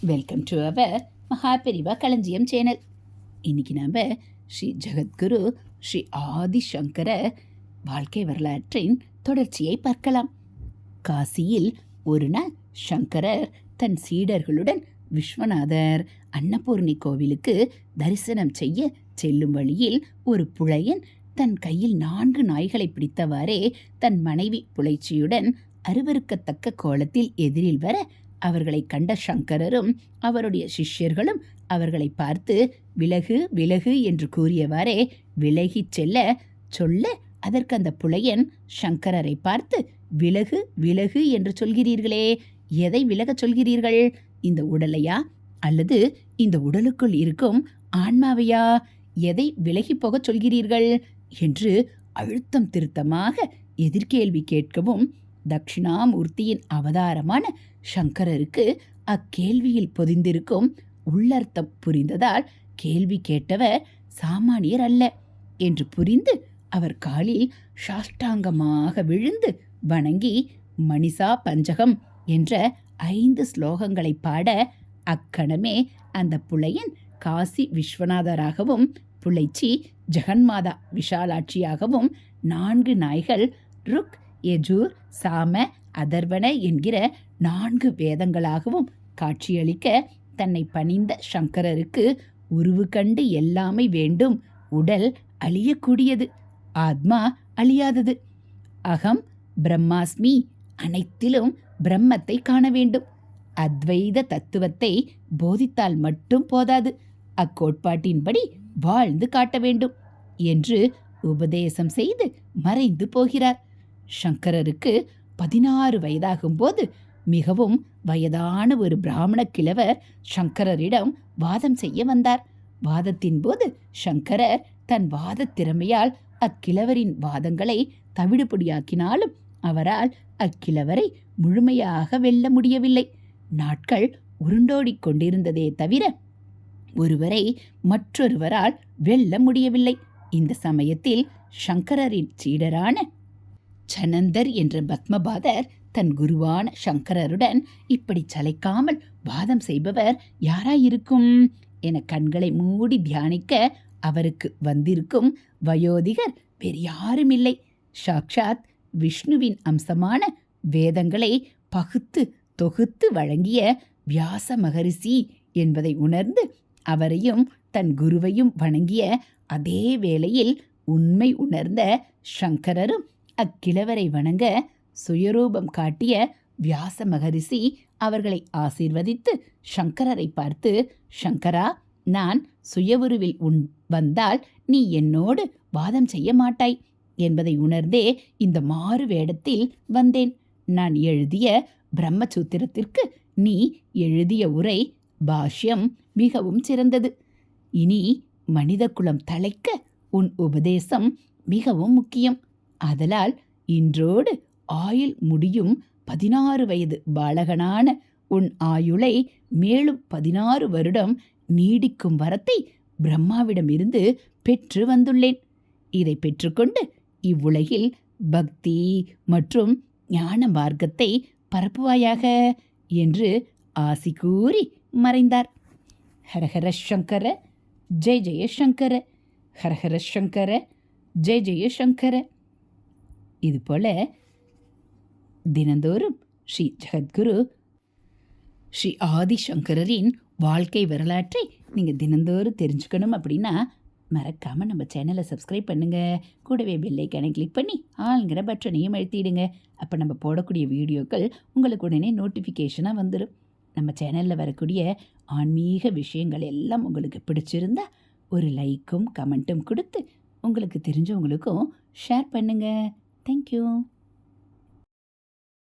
Welcome to our Maha Periyava களஞ்சியம் channel இன்னைக்கு நாம் ஸ்ரீ ஜெகத்குரு ஸ்ரீ ஆதிசங்கர வாழ்க்கை வரலாற்றின் தொடர்ச்சியை பார்க்கலாம். காசியில் ஒரு நாள் சங்கரர் தன் சீடர்களுடன் விஸ்வநாதர் அன்னபூர்ணி கோவிலுக்கு தரிசனம் செய்ய செல்லும் வழியில் ஒரு புழையன் தன் கையில் நான்கு நாய்களை பிடித்தவாறே தன் மனைவி புலைச்சியுடன் அருவருக்கத்தக்க கோலத்தில் எதிரில் வர அவர்களை கண்ட சங்கரரும் அவருடைய சிஷ்யர்களும் அவர்களை பார்த்து விலகு விலகு என்று கூறியவாறே விலகிச் செல்ல சொல்ல அதற்கு அந்த புலையன் சங்கரரை பார்த்து விலகு விலகு என்று சொல்கிறீர்களே எதை விலகச் சொல்கிறீர்கள்? இந்த உடலையா? அல்லது இந்த உடலுக்குள் இருக்கும் ஆன்மாவையா? எதை விலகி போகச் சொல்கிறீர்கள்? என்று அழுத்தம் திருத்தமாக எதிர்கேள்வி கேட்கவும் தட்சிணாமூர்த்தியின் அவதாரமான சங்கரருக்கு அக்கேள்வியில் பொதிந்திருக்கும் உள்ளர்த்தம் புரிந்ததால் கேள்வி கேட்டவர் சாமானியர் அல்ல என்று புரிந்து அவர் காலில் சாஷ்டாங்கமாக விழுந்து வணங்கி மணிசா பஞ்சகம் என்ற ஐந்து ஸ்லோகங்களை பாட அக்கணமே அந்த புலையன் காசி விஸ்வநாதராகவும் புலைச்சி ஜெகன்மாதா விஷாலாட்சியாகவும் நான்கு நாய்கள் ருக் எஜூர் சாம அதர்வன என்கிற நான்கு வேதங்களாகவும் காட்சியளிக்க தன்னை பணிந்த சங்கரருக்கு உருவு கண்டு எல்லாமே வேண்டும் உடல் அழியக்கூடியது ஆத்மா அழியாதது. அகம் பிரம்மாஸ்மி அனைத்திலும் பிரம்மத்தை காண வேண்டும். அத்வைத தத்துவத்தை போதித்தால் மட்டும் போதாது அக்கோட்பாட்டின்படி வாழ்ந்து காட்ட வேண்டும் என்று உபதேசம் செய்து மறைந்து போகிறார். சங்கரருக்கு பதினாறு வயதாகும்போது மிகவும் வயதான ஒரு பிராமண கிழவர் சங்கரரிடம் வாதம் செய்ய வந்தார். வாதத்தின் போது சங்கரர் தன் வாதத் திறமையால் அக்கிழவரின் வாதங்களை தவிடுபொடியாக்கினாலும் அவரால் அக்கிழவரை முழுமையாக வெல்ல முடியவில்லை. நாட்கள் உருண்டோடிக் கொண்டிருந்ததே தவிர ஒருவரை மற்றொருவரால் வெல்ல முடியவில்லை. இந்த சமயத்தில் சங்கரரின் சீடரான சனந்தர் என்ற பத்மபாதர் தன் குருவான சங்கரருடன் இப்படி சளைக்காமல் வாதம் செய்பவர் யாராயிருக்கும்? என கண்களை மூடி தியானிக்க அவருக்கு வந்திருக்கும் வயோதிகர் வேறு யாருமில்லை சாக்ஷாத் விஷ்ணுவின் அம்சமான வேதங்களை பகுத்து தொகுத்து வழங்கிய வியாச மகரிஷி என்பதை உணர்ந்து அவரையும் தன் குருவையும் வணங்கிய அதே வேளையில் உண்மை உணர்ந்த சங்கரரும் அக்கிழவரை வணங்க சுயரூபம் காட்டிய வியாச மகரிஷி அவர்களை ஆசீர்வதித்து சங்கரரை பார்த்து சங்கரா நான் சுயவுருவில் உன் வந்தால் நீ என்னோடு வாதம் செய்ய மாட்டாய் என்பதை உணர்ந்தே இந்த மாறு வேடத்தில் வந்தேன். நான் எழுதிய பிரம்மசூத்திரத்திற்கு நீ எழுதிய உரை பாஷ்யம் மிகவும் சிறந்தது. இனி மனித குலம் தலைக்க உன் உபதேசம் மிகவும் முக்கியம். ஆதலால் இன்றோடு ஆயுள் முடியும் பதினாறு வயது பாலகனான உன் ஆயுளை மேலும் பதினாறு வருடம் நீடிக்கும் வரத்தை பிரம்மாவிடமிருந்து பெற்று வந்துள்ளேன். இதை பெற்றுக்கொண்டு இவ்வுலகில் பக்தி மற்றும் ஞான மார்க்கத்தை பரப்புவாயாக என்று ஆசி கூறி மறைந்தார். ஹரஹர சங்கர ஜெய ஜெய சங்கர ஹரஹர சங்கர ஜெய ஜெய சங்கர. இதுபோல் தினந்தோறும் ஸ்ரீ ஜெகத்குரு ஸ்ரீ ஆதிசங்கரின் வாழ்க்கை வரலாற்றை நீங்கள் தினந்தோறும் தெரிஞ்சுக்கணும் அப்படின்னா மறக்காமல் நம்ம சேனலை சப்ஸ்கிரைப் பண்ணுங்கள் கூடவே பெல்லைக்கானை கிளிக் பண்ணி ஆளுங்கிற பட்டனையும் அழுத்திடுங்க. அப்போ நம்ம போடக்கூடிய வீடியோக்கள் உங்களுக்கு உடனே நோட்டிஃபிகேஷனாக வந்துடும் நம்ம சேனலில் வரக்கூடிய ஆன்மீக விஷயங்கள் எல்லாம் உங்களுக்கு பிடிச்சிருந்தா ஒரு லைக்கும் கமெண்ட்டும் கொடுத்து உங்களுக்கு தெரிஞ்சவங்களுக்கும் ஷேர் பண்ணுங்கள் Thank you.